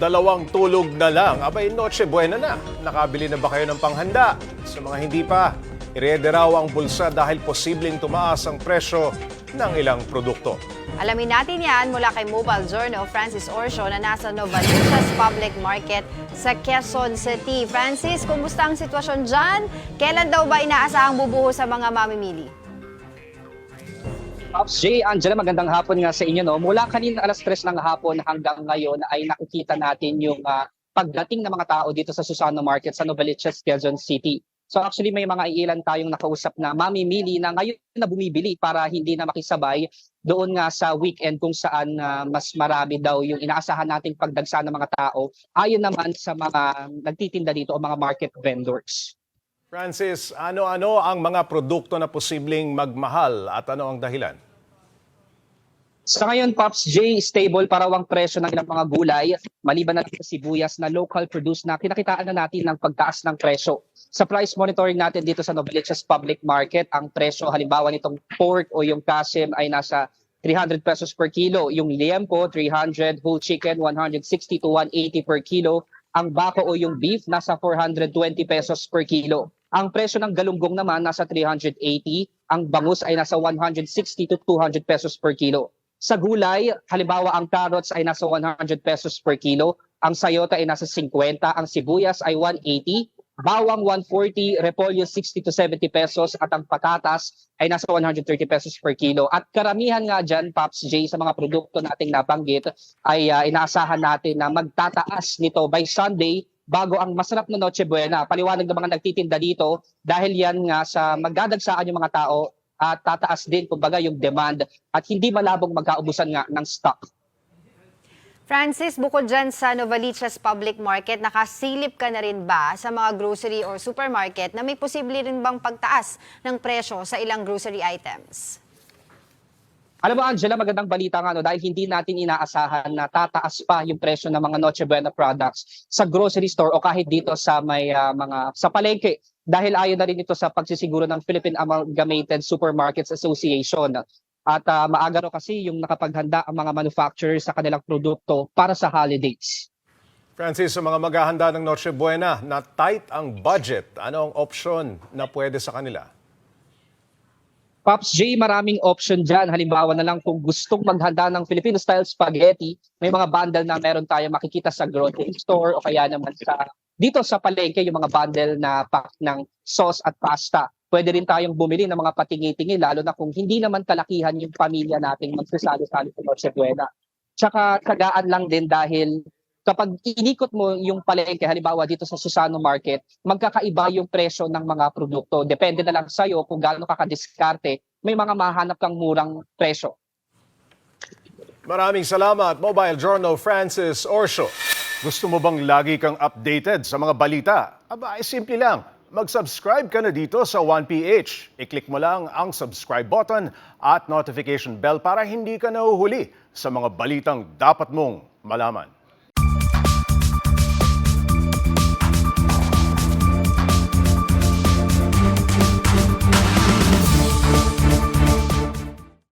dalawang tulog na lang. Abay, noche buena na. Nakabili na ba kayo ng panghanda? Sa mga hindi pa, irede raw ang bulsa dahil posibleng tumaas ang presyo ng ilang produkto. Alamin natin yan mula kay Mobile Journal Francis Orsio na nasa Novaliches Public Market sa Quezon City. Francis, kumusta ang sitwasyon dyan? Kailan daw ba inaasahang bubuho sa mga mamimili? Pops Angela, magandang hapon nga sa inyo. No? Mula kanina alas 3 ng hapon hanggang ngayon ay nakikita natin yung ah, pagdating ng mga tao dito sa Susano Market sa Novaliches, Quezon City. So actually may mga iilan tayong nakausap na mamimili na ngayon na bumibili para hindi na makisabay doon nga sa weekend kung saan ah, mas marami daw yung inaasahan nating pagdagsa ng mga tao ayon naman sa mga nagtitinda dito o mga market vendors. Francis, ano-ano ang mga produkto na posibleng magmahal at ano ang dahilan? Sa ngayon, Pops J, stable para ang presyo ng ilang mga gulay, maliban na sa sibuyas na local produce na kinakitaan na natin ng pagtaas ng presyo. Sa price monitoring natin dito sa Novaliches Public Market, ang presyo halimbawa nitong pork o yung kasim ay nasa 300 pesos per kilo. Yung liempo, 300. Whole chicken, 160 to 180 per kilo. Ang bako o yung beef, nasa 420 pesos per kilo. Ang presyo ng galunggong naman, nasa 380. Ang bangus ay nasa 160 to 200 pesos per kilo. Sa gulay, halimbawa ang carrots ay nasa 100 pesos per kilo, ang sayota ay nasa 50, ang sibuyas ay 180, bawang 140, repolyo 60 to 70 pesos at ang patatas ay nasa 130 pesos per kilo. At karamihan nga dyan, Pops J, sa mga produkto nating nabanggit ay ah, inaasahan natin na magtataas nito by Sunday bago ang masarap na Noche Buena. Paliwanag ng mga nagtitinda dito dahil yan nga sa magdadagsaan yung mga tao at tataas din kumbaga yung demand at hindi malabong magkaubusan nga ng stock. Francis, bukod dyan sa Novaliches Public Market, nakasilip ka na rin ba sa mga grocery or supermarket na may posible rin bang pagtaas ng presyo sa ilang grocery items? Alam mo Angela, magandang balita nga no, dahil hindi natin inaasahan na tataas pa yung presyo ng mga Noche Buena products sa grocery store o kahit dito sa may ah, mga sa palengke dahil ayon na rin ito sa pagsisiguro ng Philippine Amalgamated Supermarkets Association. At ah, maaga raw kasi yung nakapaghanda ang mga manufacturers sa kanilang produkto para sa holidays. Francis, sa mga maghahanda ng Noche Buena na tight ang budget, ano ang option na pwede sa kanila? Pops J, maraming option dyan. Halimbawa na lang kung gustong maghanda ng Filipino-style spaghetti, may mga bundle na meron tayo makikita sa grocery store o kaya naman sa dito sa palengke yung mga bundle na pack ng sauce at pasta. Pwede rin tayong bumili ng mga patingi-tingi lalo na kung hindi naman kalakihan yung pamilya nating magsasalo-salo sa Noche Buena. Tsaka tagaan lang din dahil kapag inikot mo yung palengke, halimbawa dito sa Susano Market, magkakaiba yung presyo ng mga produkto. Depende na lang sa'yo kung gaano ka kadiskarte, may mga mahanap kang murang presyo. Maraming salamat, Mobile Journal Francis Orsio. Gusto mo bang lagi kang updated sa mga balita? Aba, ay simple lang. Mag-subscribe ka na dito sa 1PH. I-click mo lang ang subscribe button at notification bell para hindi ka nahuhuli sa mga balitang dapat mong malaman.